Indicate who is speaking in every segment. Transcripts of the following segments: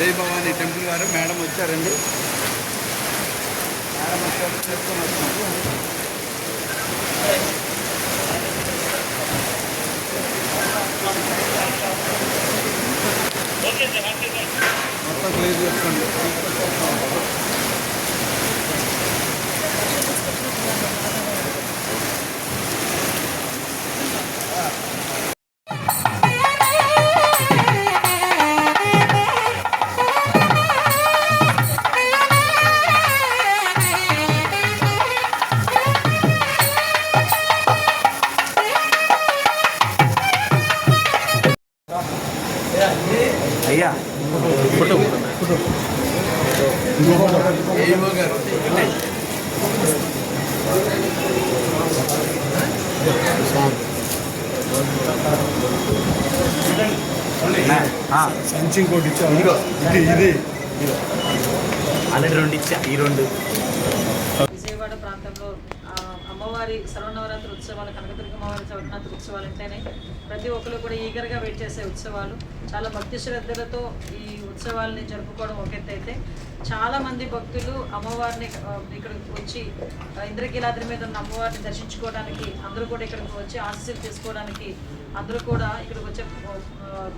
Speaker 1: జై భవానీ టెంపుల్ గారు మేడం వచ్చారండి. మేడం వచ్చారు తీసుకొని వస్తున్నారు మొత్తం క్లియర్ చేసుకోండి అయ్యా. ఫోటో.
Speaker 2: సంచి ఇంకోటి ఇచ్చావు? ఇది ఇది.
Speaker 3: ఆల్రెడీ రెండు ఇచ్చా ఈ రెండు.
Speaker 4: విజయవాడ ప్రాంతంలో అమ్మవారి సర్వనవరాత్రి ఉత్సవాలు కనకదుర్గ అమ్మవారి సర్వనవరాత్రి ఉత్సవాలు అంటేనే ప్రతి ఒక్కరు కూడా ఈగర్గా వెయిట్ చేసే ఉత్సవాలు. చాలా భక్తి శ్రద్ధలతో ఈ ఉత్సవాల్ని జరుపుకోవడం ఒక ఎత్తు అయితే భక్తులు అమ్మవారిని ఇక్కడికి వచ్చి ఇంద్రకీలాద్రి మీద ఉన్న అమ్మవారిని దర్శించుకోవడానికి అందరూ కూడా ఇక్కడికి వచ్చి ఆశీస్సులు తీసుకోవడానికి అందరూ కూడా ఇక్కడికి వచ్చే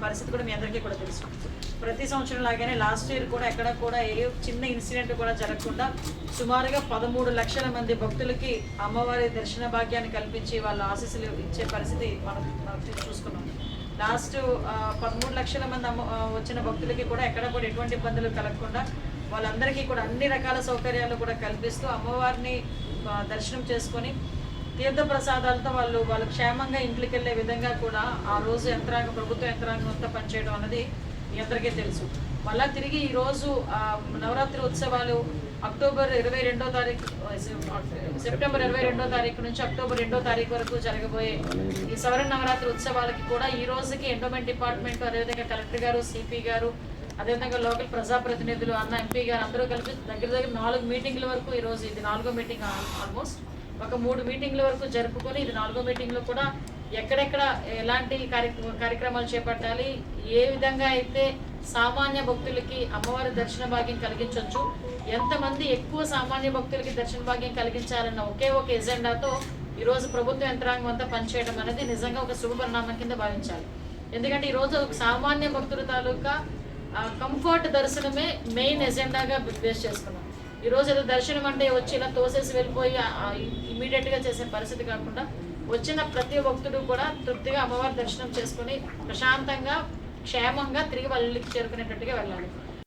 Speaker 4: పరిస్థితి కూడా మీ అందరికీ కూడా తెలుసు. ప్రతి సంవత్సరం లాగానే లాస్ట్ ఇయర్ కూడా ఎక్కడ కూడా ఏ చిన్న ఇన్సిడెంట్ కూడా జరగకుండా సుమారుగా పదమూడు లక్షల మంది భక్తులకి అమ్మవారి దర్శన భాగ్యాన్ని కల్పించి వాళ్ళ ఆశీస్సులు ఇచ్చే పరిస్థితి మనం చూసుకున్నాం. లాస్ట్ పదమూడు లక్షల మంది అమ్మ వచ్చిన భక్తులకి కూడా ఎక్కడ కూడా ఎటువంటి ఇబ్బందులు కలగకుండా వాళ్ళందరికీ కూడా అన్ని రకాల సౌకర్యాలు కూడా కల్పిస్తూ అమ్మవారిని దర్శనం చేసుకొని తీర్థ ప్రసాదాలతో వాళ్ళు వాళ్ళు క్షేమంగా ఇంట్లోకి వెళ్ళే విధంగా కూడా ఆ రోజు యంత్రాంగం ప్రభుత్వ యంత్రాంగం అంతా పనిచేయడం అనేది మీ అందరికీ తెలుసు. మళ్ళా తిరిగి ఈరోజు నవరాత్రి ఉత్సవాలు అక్టోబర్ ఇరవై రెండో తారీఖు సెప్టెంబర్ ఇరవై రెండో తారీఖు నుంచి అక్టోబర్ రెండో తారీఖు వరకు జరగబోయే ఈ సవరణ నవరాత్రి ఉత్సవాలకి కూడా ఈ రోజుకి ఎండోమెంట్ డిపార్ట్మెంట్ అదేవిధంగా కలెక్టర్ గారు సిపి గారు అదేవిధంగా లోకల్ ప్రజాప్రతినిధులు అన్న ఎంపీ గారు అందరూ కలిపి దగ్గర దగ్గర నాలుగు మీటింగ్ల వరకు ఈ రోజు ఇది నాలుగో మీటింగ్ ఆల్మోస్ట్. ఒక మూడు మీటింగ్ల వరకు జరుపుకొని ఇది నాలుగో మీటింగ్లో కూడా ఎక్కడెక్కడ ఎలాంటి కార్యక్రమాలు చేపట్టాలి ఏ విధంగా అయితే సామాన్య భక్తులకి అమ్మవారి దర్శన భాగ్యం కలిగించవచ్చు ఎంతమంది ఎక్కువ సామాన్య భక్తులకి దర్శన భాగ్యం కలిగించాలన్న ఒకే ఒక ఎజెండాతో ఈరోజు ప్రభుత్వ యంత్రాంగం అంతా పనిచేయడం అనేది నిజంగా ఒక శుభ పరిణామం కింద భావించాలి. ఎందుకంటే ఈరోజు ఒక సామాన్య భక్తుల తాలూకా కంఫర్ట్ దర్శనమే మెయిన్ ఎజెండాగా బేస్ చేసుకున్నాం ఈరోజు ఏదో దర్శనం అంటే వచ్చి ఇలా తోసేసి వెళ్ళిపోయి ఇమీడియట్గా చేసే పరిస్థితి కాకుండా వచ్చిన ప్రతి భక్తుడు కూడా తృప్తిగా అమ్మవారి దర్శనం చేసుకుని ప్రశాంతంగా క్షేమంగా తిరిగి వాళ్ళకి చేరుకునేటట్టుగా వెళ్ళాలి.